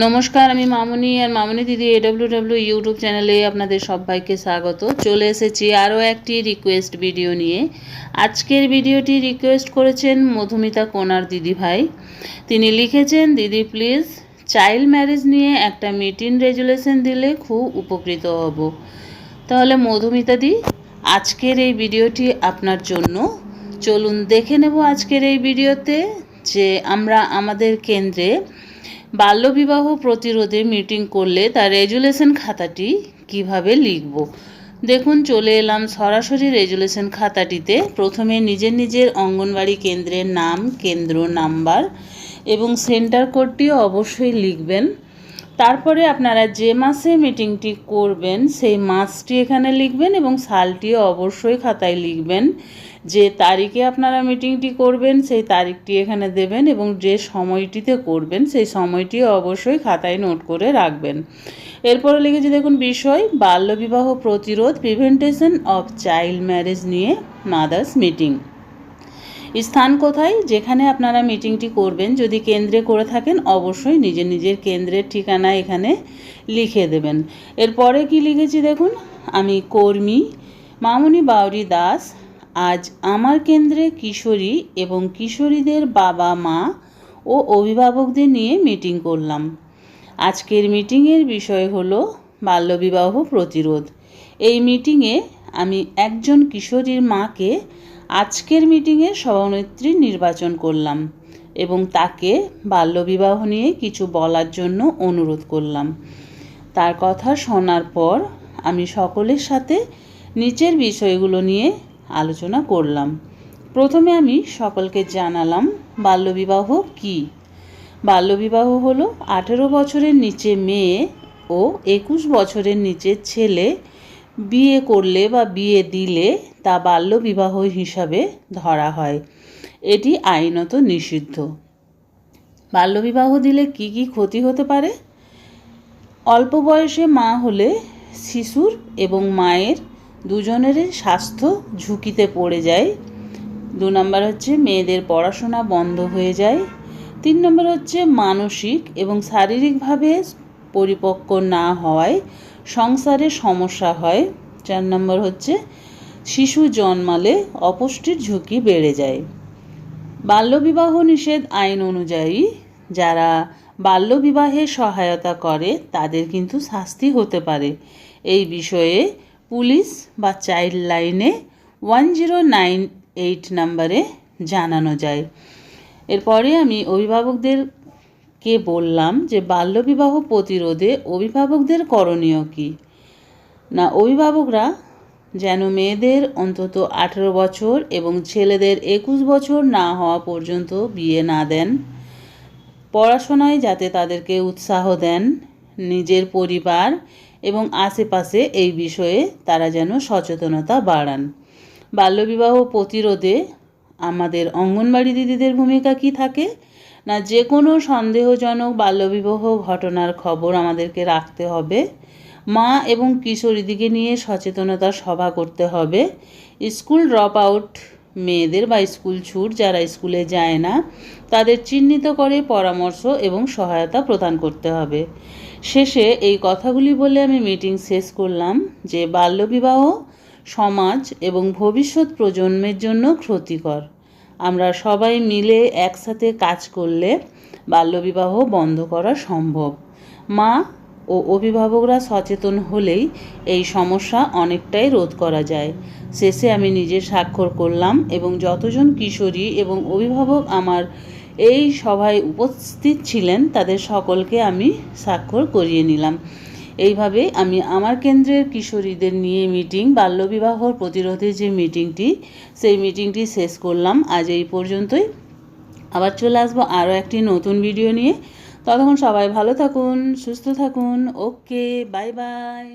নমস্কার, আমি মামুনি আর মামুনি দিদি এডব্লিউ ডাব্লিউ ইউটিউব চ্যানেলে আপনাদের সবাইকে স্বাগত। চলে এসেছি আরও একটি রিকোয়েস্ট ভিডিও নিয়ে। আজকের ভিডিওটি রিকোয়েস্ট করেছেন মধুমিতা কোনার দিদি ভাই। তিনি লিখেছেন, দিদি প্লিজ চাইল্ড ম্যারেজ নিয়ে একটা মিটিং রেজুলেশন দিলে খুব উপকৃত হব। তাহলে মধুমিতা দি, আজকের এই ভিডিওটি আপনার জন্য। চলুন দেখে নেব আজকের এই ভিডিওতে যে আমরা আমাদের কেন্দ্রে বাল্যবিবাহ প্রতিরোধে মিটিং করলে তার রেজুলেশন খাতাটি কীভাবে লিখব? দেখুন, চলে এলাম সরাসরি রেজুলেশন খাতাটিতে। প্রথমে নিজের নিজের অঙ্গনবাড়ি কেন্দ্রের নাম, কেন্দ্র নাম্বার এবং সেন্টার কোডটিও অবশ্যই লিখবেন। তারপরে আপনারা যে মাসে মিটিংটি করবেন, সেই মাসটি এখানে লিখবেন এবং সালটিও অবশ্যই খাতায় লিখবেন। যে তারিখে আপনারা মিটিংটি করবেন, সেই তারিখটি এখানে দেবেন এবং যে সময়টিতে করবেন, সেই সময়টি অবশ্যই খাতায় নোট করে রাখবেন। এরপরে লিখেছি দেখুন বিষয়, বাল্যবিবাহ প্রতিরোধ প্রিভেন্টেশন অফ চাইল্ড ম্যারেজ নিয়ে মাদার্স মিটিং স্থান কোথায়? যেখানে আপনারা মিটিংটি করবেন, যদি কেন্দ্রে করে থাকেন, অবশ্যই নিজের নিজের কেন্দ্রের ঠিকানা এখানে লিখে দেবেন। এরপরে কি লিখেছি দেখুন? আমি কর্মী মামুনি বাউরি দাস, আজ আমার কেন্দ্রে কিশোরী এবং কিশোরীদের বাবা মা ও অভিভাবকদের নিয়ে মিটিং করলাম। আজকের মিটিংয়ের বিষয় হলো বাল্যবিবাহ প্রতিরোধ। এই মিটিংয়ে আমি একজন কিশোরীর মাকে আজকের মিটিংয়ে সভানেত্রী নির্বাচন করলাম এবং তাকে বাল্যবিবাহ নিয়ে কিছু বলার জন্য অনুরোধ করলাম। তার কথা শোনার পর আমি সকলের সাথে নিচের বিষয়গুলো নিয়ে আলোচনা করলাম। প্রথমে আমি সকলকে জানালাম বাল্যবিবাহ কী। বাল্যবিবাহ হলো আঠেরো বছরের নিচে মেয়ে ও একুশ বছরের নিচে ছেলে বিয়ে করলে বা বিয়ে দিলে তা বাল্যবিবাহ হিসাবে ধরা হয়। এটি আইনত নিষিদ্ধ। বাল্যবিবাহ দিলে কি কি ক্ষতি হতে পারে? অল্প বয়সে মা হলে শিশুর এবং মায়ের দুজনেরই স্বাস্থ্য ঝুঁকিতে পড়ে যায়। দু নম্বর হচ্ছে মেয়েদের পড়াশোনা বন্ধ হয়ে যায়। তিন নম্বর হচ্ছে মানসিক এবং শারীরিকভাবে পরিপক্ক না হওয়ায় সংসারে সমস্যা হয়, চার নম্বর হচ্ছে শিশু জন্মালে অপুষ্টির ঝুঁকি বেড়ে যায়। বাল্যবিবাহ নিষেধ আইন অনুযায়ী যারা বাল্যবিবাহে সহায়তা করে, তাদের কিন্তু শাস্তি হতে পারে। এই বিষয়ে পুলিশ বা চাইল্ড লাইনে ওয়ান জিরো নাইন এইট নাম্বারে জানানো যায়। এরপরে আমি অভিভাবকদেরকে বললাম যে বাল্যবিবাহ প্রতিরোধে অভিভাবকদের করণীয় কী? না, অভিভাবকরা যেন মেয়েদের অন্তত আঠেরো বছর এবং ছেলেদের একুশ বছর না হওয়া পর্যন্ত বিয়ে না দেন, পড়াশোনায় যাতে তাদেরকে উৎসাহ দেন, নিজের পরিবার এবং আশেপাশে এই বিষয়ে তারা যেন সচেতনতা বাড়ান। বাল্যবিবাহ প্রতিরোধে আমাদের অঙ্গনবাড়ি দিদিদের ভূমিকা কি থাকে? না যে কোনো সন্দেহজনক বাল্যবিবাহ ঘটনার খবর আমাদেরকে রাখতে হবে। মা এবং কিশোরীদিকে নিয়ে সচেতনতা সভা করতে হবে। স্কুল ড্রপ আউট মেয়েদের বা স্কুল ছুট যারা স্কুলে যায় না, তাদের চিহ্নিত করে পরামর্শ এবং সহায়তা প্রদান করতে হবে। শেষে এই কথাগুলি বলে আমি মিটিং শেষ করলাম যে, বাল্যবিবাহ সমাজ এবং ভবিষ্যৎ প্রজন্মের জন্য ক্ষতিকর। আমরা সবাই মিলে একসাথে কাজ করলে বাল্যবিবাহ বন্ধ করা সম্ভব। মা ও অভিভাবকরা সচেতন হলেই এই সমস্যা অনেকটাই রোধ করা যায়। শেষে আমি নিজে স্বাক্ষর করলাম এবং যতজন কিশোরী এবং অভিভাবক আমার এই সভায় উপস্থিত ছিলেন, তাদের সকলকে আমি স্বাক্ষর করিয়ে নিলাম। এইভাবে আমি আমার কেন্দ্রের কিশোরীদের নিয়ে মিটিং বাল্যবিবাহ প্রতিরোধের যে মিটিংটি সেই মিটিংটি শেষ করলাম। আজ এই পর্যন্তই। আবার চলে আসব আরও একটি নতুন ভিডিও নিয়ে। ততক্ষণ সবাই ভালো থাকুন, সুস্থ থাকুন। Okay bye bye